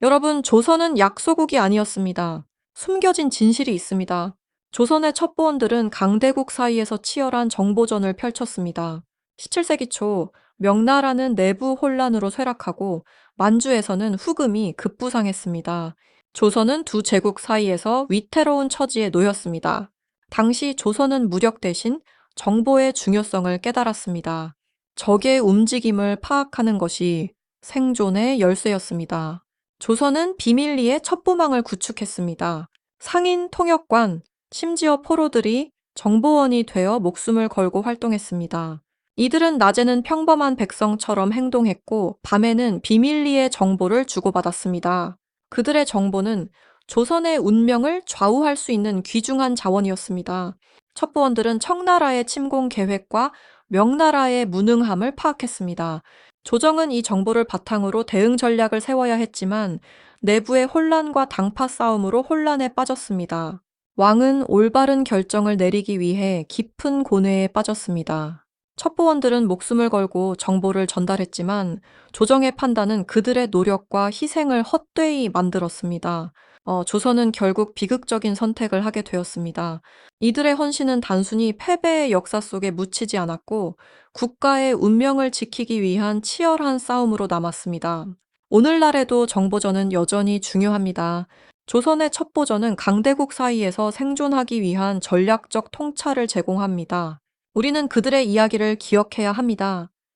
여러분, 조선은 약소국이 아니었습니다. 숨겨진 진실이 있습니다. 조선의 첩보원들은 강대국 사이에서 치열한 정보전을 펼쳤습니다. 17세기 초 명나라는 내부 혼란으로 쇠락하고 만주에서는 후금이 급부상했습니다. 조선은 두 제국 사이에서 위태로운 처지에 놓였습니다. 당시 조선은 무력 대신 정보의 중요성을 깨달았습니다. 적의 움직임을 파악하는 것이 생존의 열쇠였습니다. 조선은 비밀리에 첩보망을 구축했습니다. 상인 통역관, 심지어 포로들이 정보원이 되어 목숨을 걸고 활동했습니다. 이들은 낮에는 평범한 백성처럼 행동했고, 밤에는 비밀리에 정보를 주고받았습니다. 그들의 정보는 조선의 운명을 좌우할 수 있는 귀중한 자원이었습니다. 첩보원들은 청나라의 침공 계획과 명나라의 무능함을 파악했습니다. 조정은 이 정보를 바탕으로 대응 전략을 세워야 했지만 내부의 혼란과 당파 싸움으로 혼란에 빠졌습니다. 왕은 올바른 결정을 내리기 위해 깊은 고뇌에 빠졌습니다. 첩보원들은 목숨을 걸고 정보를 전달했지만 조정의 판단은 그들의 노력과 희생을 헛되이 만들었습니다. 어, 조선은 결국 비극적인 선택을 하게 되었습니다. 이들의 헌신은 단순히 패배의 역사 속에 묻히지 않았고 국가의 운명을 지키기 위한 치열한 싸움으로 남았습니다. 오늘날에도 정보전은 여전히 중요합니다. 조선의 첩보전은 강대국 사이에서 생존하기 위한 전략적 통찰을 제공합니다. 우리는 그들의 이야기를 기억해야 합니다.